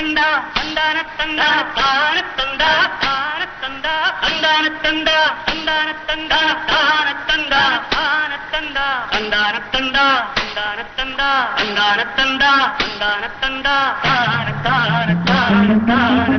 தந்தா தந்தான தந்தா தான தந்தா தான தந்தா தந்தான தந்தா தந்தான தந்தா தான தந்தா தான தந்தா தந்தான தந்தா தந்தான தந்தா தந்தான தந்தா தந்தான தந்தா தான தான தான தான